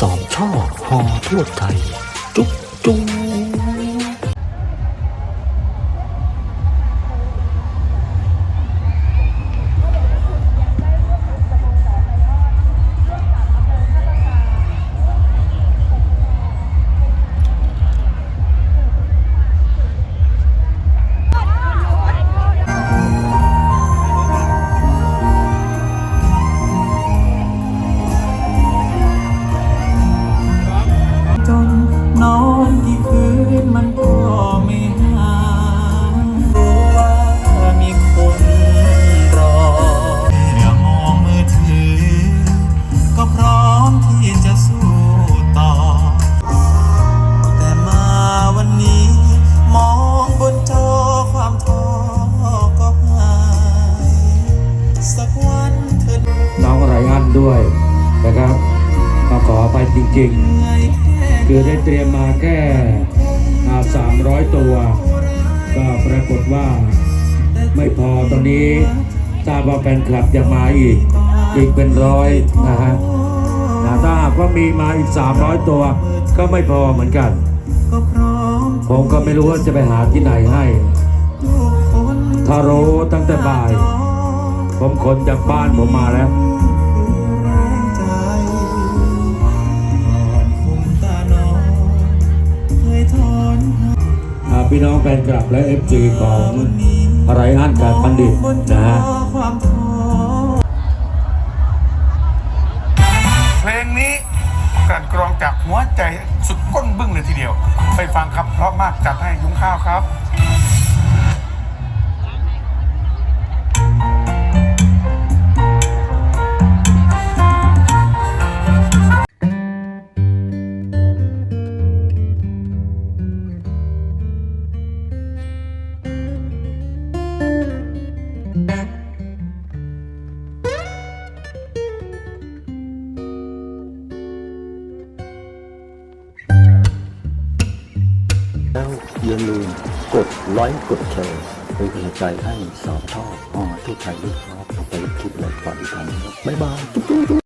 สองช่อหอทั่วไทย จุ๊บจุ๊บ ด้วยนะครับก็ขอไปจริงๆ คือได้เตรียมมาแค่สามร้อยตัว ก็ปรากฏว่าไม่พอตอนนี้ทราบว่าแฟนคลับจะมาอีก อีกเป็นร้อยนะฮะนะถ้าหากว่ามีมาอีก 300 ตัว ก็ไม่พอเหมือนกัน ผมก็ไม่รู้ว่าจะไปหาที่ไหนให้ทารตั้งแต่บ่าย ผมขนจากบ้านผมมาแล้ว พี่น้องแฟนคลับและ FC ของไรอันการบัณฑิตนะฮะเพลงนี้การกรองจากหัวใจสุดก้นบึ้งเลยทีเดียว ไปฟังครับเพราะมากจัดให้ยุ้งข้าวครับ แล้วอย่าลืมกดไลค์กดแชร์เป็นกำลังใจให้สอบท่อหอทุกไทยด้วยครับไปคิดและฝันกันครับบ๊ายบาย